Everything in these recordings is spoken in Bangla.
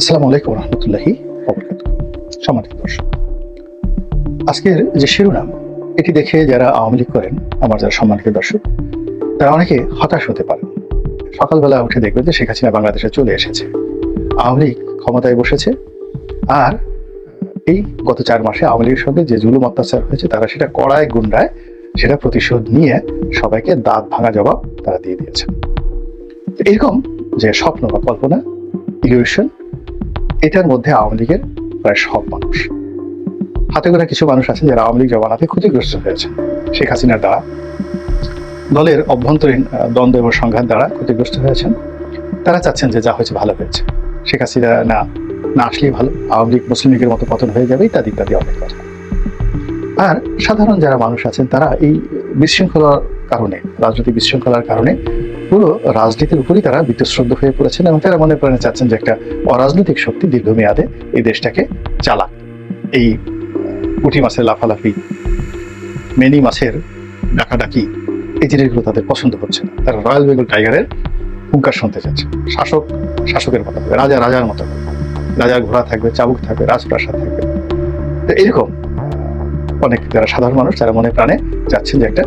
আসসালামু আলাইকুম রহমতুল্লাহি সম্মানিত দর্শক, আজকের যে শিরোনাম, এটি দেখে যারা আওয়ামী লীগ করেন, আমার যারা সম্মানিত দর্শক, তারা অনেকে হতাশ হতে পারেন। সকালবেলা উঠে দেখবে যে শেখ হাসিনা বাংলাদেশে চলে এসেছে। আওয়ামী লীগ ক্ষমতায় বসেছে আর এই গত চার মাসে আওয়ামী লীগের সঙ্গে যে জুলুম অত্যাচার হয়েছে, তারা সেটা কড়ায় গুন্ডায় সেটা প্রতিশোধ নিয়ে সবাইকে দাঁত ভাঙা জবাব তারা দিয়ে দিয়েছেন তো এরকম যে স্বপ্ন বা কল্পনা ইলিউশন এটার মধ্যে আওয়ামী লীগের প্রায় সব মানুষ। হাতে গোনা কিছু মানুষ আছেন যারা আওয়ামী লীগ জমানাতে ক্ষতিগ্রস্ত হয়েছে। শেখ হাসিনার দ্বারা। দলের অভ্যন্তরীণ দ্বন্দ্ব এবং সংঘাত দ্বারা ক্ষতিগ্রস্ত হয়েছেন। তারা চাচ্ছেন যে যা হয়েছে ভালো হয়েছে। শেখ হাসিনা না না আসলেই ভালো। আওয়ামী লীগ মুসলিম লীগের মতো পতন হয়ে যাবে, ইত্যাদি ইত্যাদি অনেক কথা। আর সাধারণ যারা মানুষ আছেন, তারা এই বিশৃঙ্খলার কারণে, রাজনৈতিক বিশৃঙ্খলার কারণে পুরো রাজনীতির উপরই তারা বিতশ্রদ্ধ হয়ে পড়েছেন এবং তারা মনে প্রাণে চাচ্ছেন যে একটা অরাজনৈতিক শক্তি দীর্ঘমেয়াদে এই দেশটাকে চালাক। এই পুঁটি মাছের লাফালাফি, মেনি মাছের ডাকাডাকি, এই জিনিসগুলো তাদের পছন্দ হচ্ছে না। তারা রয়্যাল বেঙ্গল টাইগারের হুঙ্কার শুনতে চাচ্ছে। শাসক, শাসকের মতো হবে, রাজা, রাজার মতো হবে। রাজার ঘোড়া থাকবে, চাবুক থাকবে, রাজপ্রাসাদ থাকবে। তো এরকম অনেক যারা সাধারণ মানুষ, তারা মনে প্রাণে চাচ্ছেন যে একটা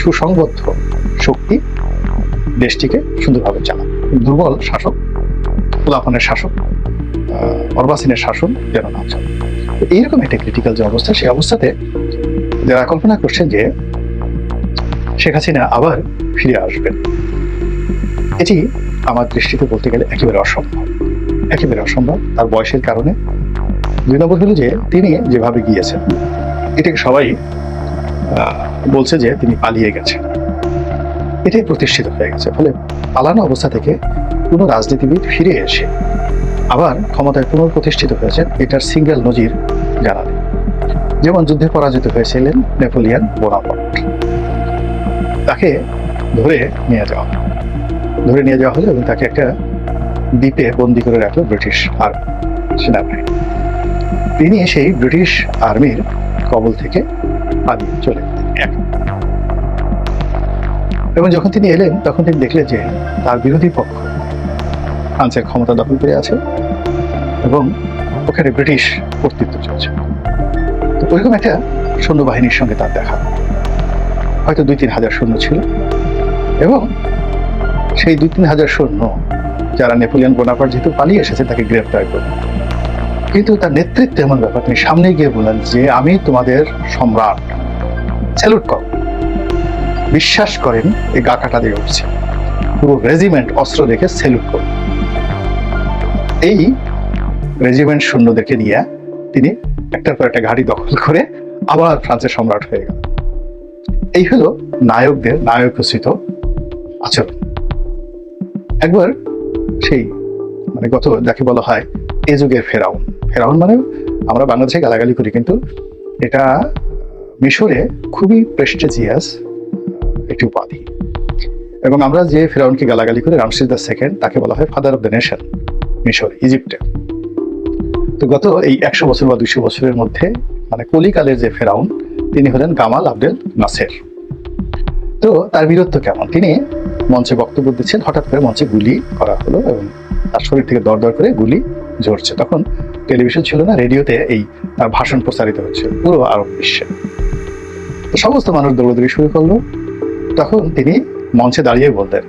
সুসংবদ্ধ শক্তি দেশটিকে সুন্দরভাবে চালান। দুর্বল শাসক খোলাফানের শাসক অর্বাসিনের শাসন যেন না চলে। এইরকম একটা ক্রিটিক্যাল যে অবস্থা, সেই অবস্থাতে যারা কল্পনা করছেন যে শেখ হাসিনা আবার ফিরে আসবেন, এটি আমার দৃষ্টিতে বলতে গেলে একেবারে অসম্ভব। একেবারে অসম্ভব। তার বয়সের কারণে দুই নম্বর হলো যে তিনি যেভাবে গিয়েছেন, এটাকে সবাই বলছে যে তিনি পালিয়ে গেছেন। এটাই প্রতিষ্ঠিত হয়ে গেছে ফলে পালানো অবস্থা থেকে কোনো রাজনীতিবিদ ফিরে এসে আবার ক্ষমতায় পুনঃপ্রতিষ্ঠিত হয়েছেন এটার সিঙ্গেল নজির জানা যেমন যুদ্ধে পরাজিত হয়েছিলেন নেপোলিয়ান বোনাপার্ট তাকে ধরে নিয়ে যাওয়া। ধরে নিয়ে যাওয়া হলো এবং তাকে একটা দ্বীপে বন্দি করে রাখল ব্রিটিশ আর সেনাবাহিনী তিনি সেই ব্রিটিশ আর্মির কবল থেকে পালিয়ে চলে। এবং যখন তিনি এলেন, তখন তিনি দেখলেন যে তার বিরোধী পক্ষ ফ্রান্সের ক্ষমতা দখল করে আছে এবং ওখানে ব্রিটিশ কর্তৃত্ব চলছে। তো ওইরকম একটা সৈন্যবাহিনীর সঙ্গে তার দেখা। হয়তো দুই তিন হাজার সৈন্য ছিল এবং সেই দুই তিন হাজার সৈন্য যারা নেপোলিয়ন বোনাপার যেহেতু পালিয়ে এসেছে, তাকে গ্রেফতার করবে কিন্তু তার নেতৃত্বে এমন ব্যাপার তিনি সামনে গিয়ে বললেন যে, আমি তোমাদের সম্রাট। স্যালুট কর। বিশ্বাস করেন, এই গা কাটা দিয়ে উঠছে। পুরো রেজিমেন্ট অস্ত্র দেখে স্যালুট করুন। এই রেজিমেন্ট সৈন্যদেরকে নিয়ে তিনি একটার পর একটা গাড়ি দখল করে আবার ফ্রান্সের সম্রাট হয়ে গেল এই হলো নায়কদের নায়ক নায়কোচিত আচরণ। একবার সেই মানে গত যাকে বলা হয় এ যুগের ফেরাউন। ফেরাউন মানে আমরা বাংলাদেশে গালাগালি করি, কিন্তু এটা মিশরে খুবই প্রেস্টিজিয়াস একটি উপাধি। এবং আমরা যে ফেরাউনকে গালাগালি করি রামসিস দ্য সেকেন্ড তাকে বলা হয় ফাদার অফ দ্য নেশন মিশর ইজিপ্টে তো গত এই একশো বছর বা দুইশো বছরের মধ্যে মানে কলিকালের যে ফেরাউন, তিনি হলেন গামাল আবদেল নাসের। তো তার বীরত্ব কেমন? তিনি মঞ্চে বক্তব্য দিচ্ছেন, হঠাৎ করে মঞ্চে গুলি করা হলো এবং তার শরীর থেকে দর দর করে গুলি ঝরছে। তখন টেলিভিশন ছিল না, রেডিওতে এই তার ভাষণ প্রচারিত হচ্ছে পুরো আরব বিশ্বে। সমস্ত মানুষ দৌড়দৌড়ি শুরু করল তখন তিনি মঞ্চে দাঁড়িয়ে বললেন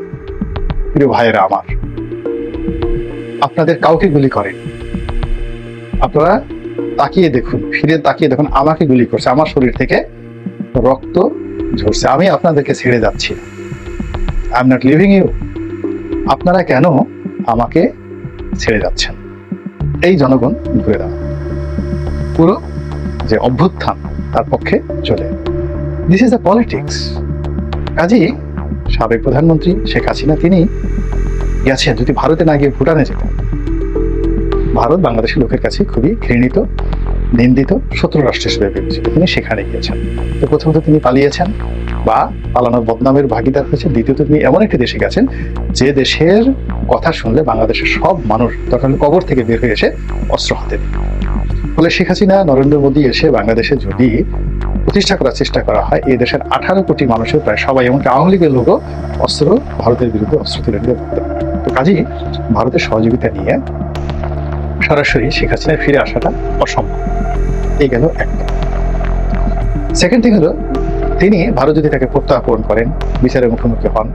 প্রিয় ভাইয়েরা আমার, আপনাদের কাউকে গুলি করেন। আপনারা তাকিয়ে দেখুন, ফিরে তাকিয়ে দেখুন, আমাকে গুলি করছে, আমার শরীর থেকে রক্ত ঝরছে, আমি আপনাদেরকে ছেড়ে যাচ্ছি I am not living you আপনারা কেন আমাকে ছেড়ে যাচ্ছেন? এই জনগণ ঘুরে দাঁড়ান। পুরো যে অভ্যুত্থান তার পক্ষে চলে। দিস ইজ দ্য পলিটিক্স কাজেই সাবেক প্রধানমন্ত্রী শেখ হাসিনা, তিনি গেছেন যদি ভারতে না গিয়ে ভুটানে যেতেন ভারত বাংলাদেশের লোকের কাছে খুবই ঘৃণিত, নিন্দিত শত্রু রাষ্ট্র হিসেবে বিবেচিত তিনি সেখানে গিয়েছেন। তো প্রথমত তিনি পালিয়েছেন বা পালানোর বদনামের ভাগিদার হয়েছে। দ্বিতীয়ত তিনি এমন একটি দেশে গেছেন, যে দেশের কথা শুনলে বাংলাদেশের সব মানুষ তখন কবর থেকে বের হয়ে এসে অস্ত্র হাতে ফলে শেখ হাসিনা, নরেন্দ্র মোদী এসে বাংলাদেশে যদি প্রতিষ্ঠা করার চেষ্টা করা হয়। এই দেশের আঠারো কোটি মানুষের প্রায় সবাই, এমনকি আওয়ামী লীগের লোকও অস্ত্র, ভারতের বিরুদ্ধে অস্ত্র তুলে পারত তো কাজেই ভারতের সহযোগিতা নিয়ে সরাসরি শেখ হাসিনার ফিরে আসাটা অসম্ভব। এই গেল একটা সেকেন্ড থিং হলো, তিনি ভারত যদি তাকে প্রত্যাপন করেন, বিচারের মুখোমুখি হন,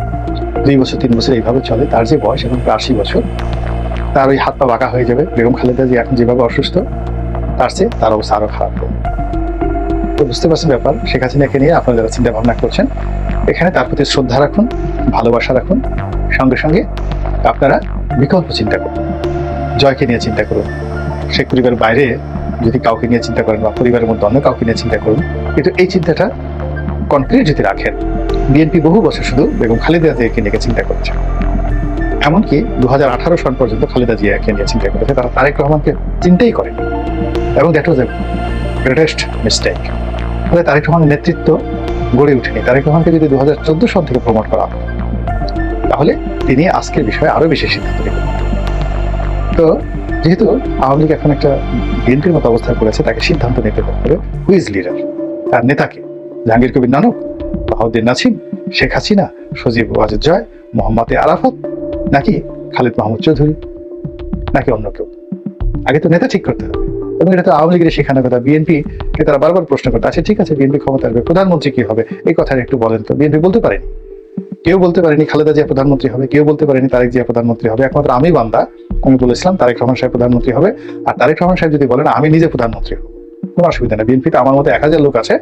দুই বছর, তিন বছর এইভাবে চলে, তার যে বয়স এখন প্রায় আশি বছর, তার ওই হাত পা বাঁকা হয়ে যাবে। বেগম খালেদা যে এখন যেভাবে অসুস্থ, তার চেয়ে তার অবস্থা আরও খারাপ। হবে তো বুঝতে পারছেন ব্যাপার, শেখ হাসিনাকে নিয়ে আপনারা যারা চিন্তা ভাবনা করছেন, এখানে তার প্রতি শ্রদ্ধা রাখুন, ভালোবাসা রাখুন, সঙ্গে সঙ্গে আপনারা বিকল্প চিন্তা করুন, জয়কে নিয়ে চিন্তা করুন, শেখ পরিবারের বাইরে যদি কাউকে নিয়ে চিন্তা করেন বা পরিবারের মধ্যে অন্য কাউকে নিয়ে চিন্তা করুন, কিন্তু এই চিন্তাটা কনক্রিট যদি রাখেন বিএনপি বহু বছর শুধু বেগম খালেদা জিয়াকে নিয়ে চিন্তা করেছে। এমনকি দু হাজার আঠারো সন পর্যন্ত খালেদা জিয়াকে নিয়ে চিন্তা করেছে, তারা তারেক রহমানকে চিন্তাই করেন। এবং that was a greatest mistake ফলে তারেক রহমানের নেতৃত্ব গড়ে ওঠেনি তারেক রহমানকে যদি দু হাজার চোদ্দ সন থেকে প্রমোট করা হয় তাহলে তিনি আজকের বিষয়ে আরও বেশি সিদ্ধান্ত নেবেন তো যেহেতু আওয়ামী লীগ এখন একটা বিএনপির মতো অবস্থা করেছে, তাকে সিদ্ধান্ত নিতে হবে হুইজ লিডার। তার নেতাকে জাহাঙ্গীর কবির নানক, বাহাউদ্দিন নাসিম, শেখ হাসিনা, সজীব ওয়াজেদ জয়, মোহাম্মদ আরাফত, নাকি খালিদ মাহমুদ চৌধুরী, নাকি অন্য কেউ। আগে তো নেতা ঠিক করতে হবে। এবং এটা তো আওয়ামী লীগের শেখানোর কথা। বিএনপি কে তারা বারবার প্রশ্ন করতে আছে ঠিক আছে বিএনপি ক্ষমতা আসবে, প্রধানমন্ত্রী কি হবে? এই কথাটা একটু বলেন তো। বিএনপি বলতে পারেনি? কেউ বলতে পারেনি খালেদা জিয়া প্রধানমন্ত্রী হবে, কেউ বলতে পারেনি তারেক জিয়া প্রধানমন্ত্রী হবে। একমাত্র আমি বান্দা আমি বলেছিলাম তারেক রহমান সাহেব প্রধানমন্ত্রী হবে। আর তারেক রহমান সাহেব যদি বলেন, আমি নিজে প্রধানমন্ত্রী হব কোনো অসুবিধা নেই। বিএনপিতে আমার মতো এক হাজার লোক আছে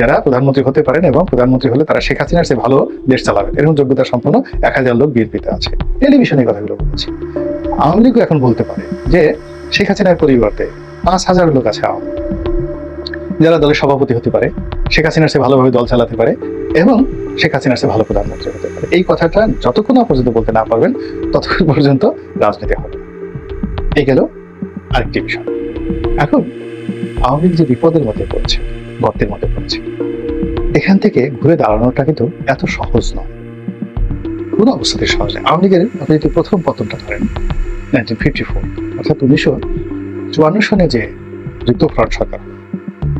যারা প্রধানমন্ত্রী হতে পারেন এবং প্রধানমন্ত্রী হলে তারা শেখ হাসিনার চেয়ে ভালো দেশ চালাবেন এরকম যোগ্যতা সম্পন্ন এক হাজার লোক বিএনপিতে আছে। টেলিভিশনে কথাগুলো বলেছি। আওয়ামী লীগও এখন বলতে পারে যে শেখ হাসিনার পরিবর্তে পাঁচ হাজার লোক আছে আওয়ামী যারা দলের সভাপতি হতে পারে, শেখ হাসিনার চেয়ে ভালোভাবে দল চালাতে পারে এবং শেখ হাসিনার চেয়ে ভালো প্রধানমন্ত্রী হতে পারে। এই কথাটা যতক্ষণ পর্যন্ত বলতে না পারবেন, ততক্ষণ পর্যন্ত রাজনীতি হবে। এই গেল আরেকটি বিষয়। এখন আওয়ামী যে বিপদের মধ্যে পড়ছে, গর্তের মধ্যে পড়ছে, এখান থেকে ঘুরে দাঁড়ানোটা কিন্তু এত সহজ নয়। কোনো অবস্থাতে সহজ নয়। আওয়ামী লীগের আপনি যদি প্রথম পতনটা ধরেন নাইনটিন ফিফটি ফোর অর্থাৎ উনিশশো চুয়ান্ন সনে যে যুক্তফ্রন্ট সরকার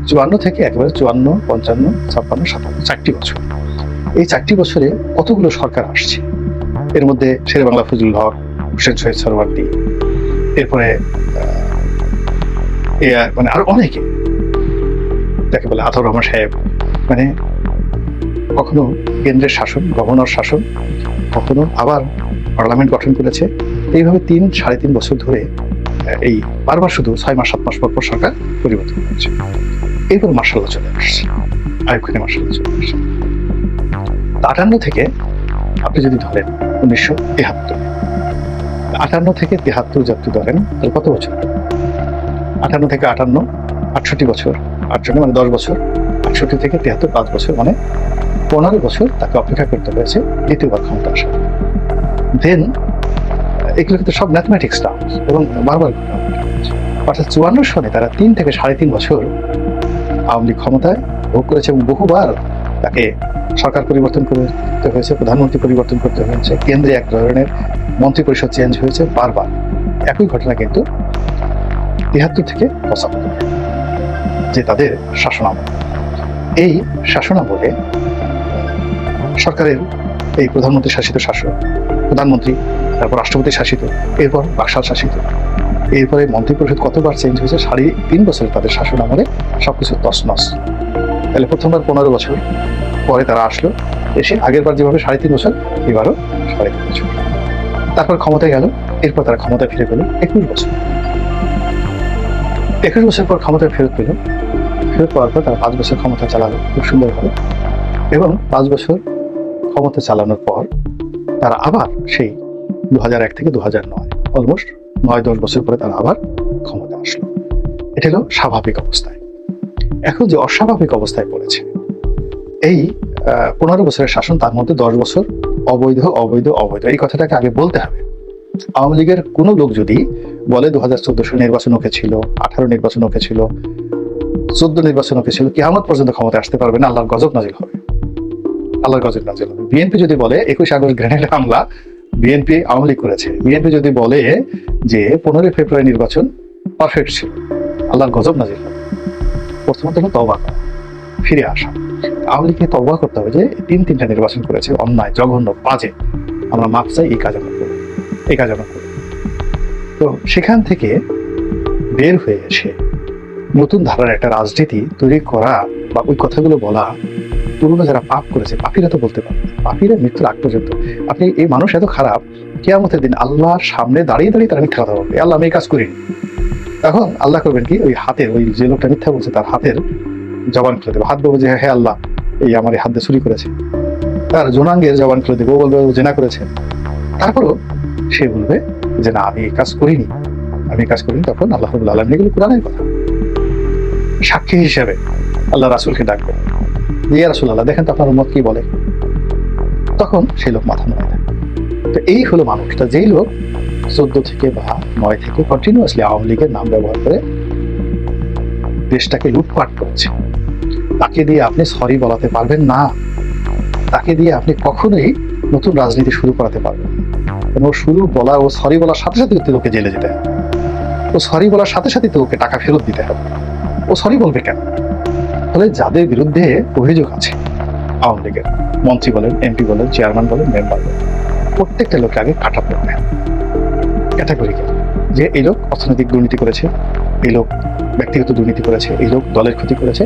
চুয়ান্ন থেকে একেবারে চুয়ান্ন, পঞ্চান্ন, ছাপ্পান্ন, সাতান্ন, চারটি বছর। এই চারটি বছরে কতগুলো সরকার আসছে? এর মধ্যে শেরে বাংলা ফজলুল হক, হোসেন শহীদ সরওয়ার্দী এরপরে এ মানে আরও অনেকে। যাকে বলে আতর রহমান সাহেব। মানে কখনো কেন্দ্রের শাসন, গভর্নর শাসন, কখনো আবার পার্লামেন্ট গঠন করেছে। এইভাবে তিন, সাড়ে তিন বছর ধরে এই বারবার শুধু ছয় মাস, সাত মাস পর পর সরকার পরিবর্তন হচ্ছে এরপর মার্শাল্লাহ চলে আসছে। আয়ুব খানে মার্শাল্লাহ চলে আসছে। আটান্ন থেকে আপনি যদি ধরেন উনিশশো তেহাত্তর, আটান্ন থেকে তেহাত্তর যাত্রী ধরেন, তাহলে কত বছর? আটান্ন থেকে আটান্ন, আটষট্টি বছর, আটষট্টি মানে দশ বছর, আটষট্টি থেকে তেহাত্তর পাঁচ বছর মানে পনেরো বছর তাকে অপেক্ষা করতে হয়েছে দ্বিতীয়বার ক্ষমতা আসা দেন এগুলো কিন্তু সব ম্যাথমেটিক্স টার্ম এবং বারবার। অর্থাৎ চুয়ান্ন সনে তারা তিন থেকে সাড়ে তিন বছর আওয়ামী লীগ ক্ষমতায় ভোগ করেছে এবং বহুবার তাকে সরকার পরিবর্তন করতে হয়েছে, প্রধানমন্ত্রী পরিবর্তন করতে হয়েছে, কেন্দ্রে এক ধরনের মন্ত্রী পরিষদ চেঞ্জ হয়েছে বারবার। একই ঘটনা কিন্তু তিহাত্তর থেকে পঁচাত্তর, যে তাদের শাসনামল। এই শাসনামলে সরকারের এই প্রধানমন্ত্রী শাসিত শাসক, প্রধানমন্ত্রী, তারপর রাষ্ট্রপতি শাসিত, এরপর বাকশাল শাসিত। এরপরে মন্ত্রী পরিষদ কতবার চেঞ্জ হয়েছে সাড়ে তিন বছরে তাদের শাসন আমলে সবকিছু তছনছ। তাহলে প্রথমবার পনেরো বছর পরে তারা আসলো, এসে আগের বার যেভাবে সাড়ে তিন বছর, এবারও সাড়ে তিন বছর। তারপর ক্ষমতায় গেল, এরপর তারা ক্ষমতায় ফিরে পেল একুশ বছর। একুশ বছর পর ক্ষমতায় ফেরত পেল। ফেরত পাওয়ার পর তারা পাঁচ বছর ক্ষমতা চালালো, খুব সুন্দরভাবে। এবং পাঁচ বছর ক্ষমতা চালানোর পর তারা আবার সেই দু হাজার এক থেকে দু হাজার নয় অলমোস্ট নয়, দশ বছর পরে তারা আবার ক্ষমতা আসলো। এটা হলো স্বাভাবিক অবস্থায়। এখন যে অস্বাভাবিক অবস্থায় পড়েছে, এই পনেরো বছরের শাসন তার মধ্যে দশ বছর অবৈধ অবৈধ অবৈধ, এই কথাটাকে আগে বলতে হবে। আওয়ামী লীগের কোনো লোক যদি বলে দু হাজার চোদ্দশো নির্বাচন ওকে ছিল, আঠারো নির্বাচন ওকে ছিল, চোদ্দ নির্বাচন ওকে ছিল কেমন পর্যন্ত ক্ষমতা আসতে পারবে না, আল্লাহর গজব নাজিল হবে। আল্লাহর গজব নাজিল হবে। বিএনপি যদি বলে, একুশ আগস্ট গ্রেনেড হামলা বিএনপি আওয়ামী লীগ করেছে। বিএনপি যদি বলে যে পনেরোই ফেব্রুয়ারি নির্বাচন পারফেক্ট ছিল, আল্লাহর গজব হবে। প্রথমত হলো তবা করা, ফিরে আসা। আওয়ামী লীগকে তবা করতে হবে যে তিন তিনটা নির্বাচন করেছে, অন্যায়, জঘন্য, বাজে। আমরা মাপ চাই, এই কাজ আমরা করব, এই কাজ আমরা করব। তো সেখান থেকে বের হয়ে এসে নতুন ধারার একটা রাজনীতি তৈরি করা বা ওই কথাগুলো বলা পুরোনো যারা পাপ করেছে, পাপিরা তো বলতে পারে পাপিরা মৃত্যুর আগ পর্যন্ত। আপনি এই মানুষ এত খারাপ, কেয়ামতের দিন আল্লাহর সামনে দাঁড়িয়ে দাঁড়িয়ে তারা মিথ্যা কথা বলবে। আল্লাহ, আমি কাজ করিনি। এখন আল্লাহ করবেন কি? ওই হাতের, ওই যে লোকটা মিথ্যা বলছে, তার হাতের জবান খুলে দেবে। হাত বলবে যে হ্যাঁ আল্লাহ, এই আমার এই হাত চুরি করেছে। তার জোনাঙ্গের জবান খুলে দেবে। ও বলবে, ও জেনা করেছে। তারপরও সে বলবে যে, না, আমি এই কাজ করিনি। আমি কাজ করিনি তখন আল্লাহ রবুল্লা আলম এগুলো কোরআনের কথা। সাক্ষী হিসেবে আল্লাহ রাসুলকে ডাকবে। দেখেন তো আপনার কি বলে। তখন সেই লোক মাথা নয় তো এই হলো মানুষটা যেই লোক চোদ্দ থেকে বা নয় থেকে কন্টিনিউয়াসলি আওয়ামী লীগের নাম ব্যবহার করে দেশটাকে লুটপাট করছে। তাকে দিয়ে আপনি সরি বলাতে পারবেন না। তাকে দিয়ে আপনি কখনোই নতুন রাজনীতি শুরু করাতে পারবেন ও শুরু বলা ও সরি বলার সাথে সাথে তো ওকে জেলে যেতে হবে। ও সরি বলার সাথে সাথে তো ওকে টাকা ফেরত দিতে হবে। ও সরি বলবে কেন? ফলে যাদের বিরুদ্ধে অভিযোগ আছে, আওয়ামী লীগের মন্ত্রী বলেন, এমপি বলেন, চেয়ারম্যান বলেন, মেম্বার বলেন, প্রত্যেকটা লোককে আগে কাটা পড়বে ক্যাটাগরিক্যাল যে এই লোক অর্থনৈতিক দুর্নীতি করেছে, এই লোক ব্যক্তিগত দুর্নীতি করেছে, এই লোক দলের ক্ষতি করেছে,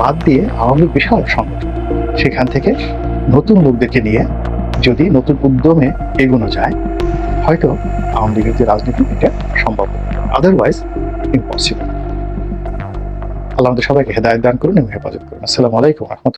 বাদ দিয়ে আওয়ামী লীগ বিশাল সংগঠন। সেখান থেকে নতুন লোকদেরকে নিয়ে যদি নতুন উদ্যমে এগোনো যায়, হয়তো আওয়ামী লীগের যে রাজনীতি, এটা সম্ভব আদারওয়াইজ ইম্পসিবল আল্লাহ সবাইকে হেদায়ত দান করুন এবং হেফাজত করুন। আসসালামু আলাইকুম রহমতুল্লাহ।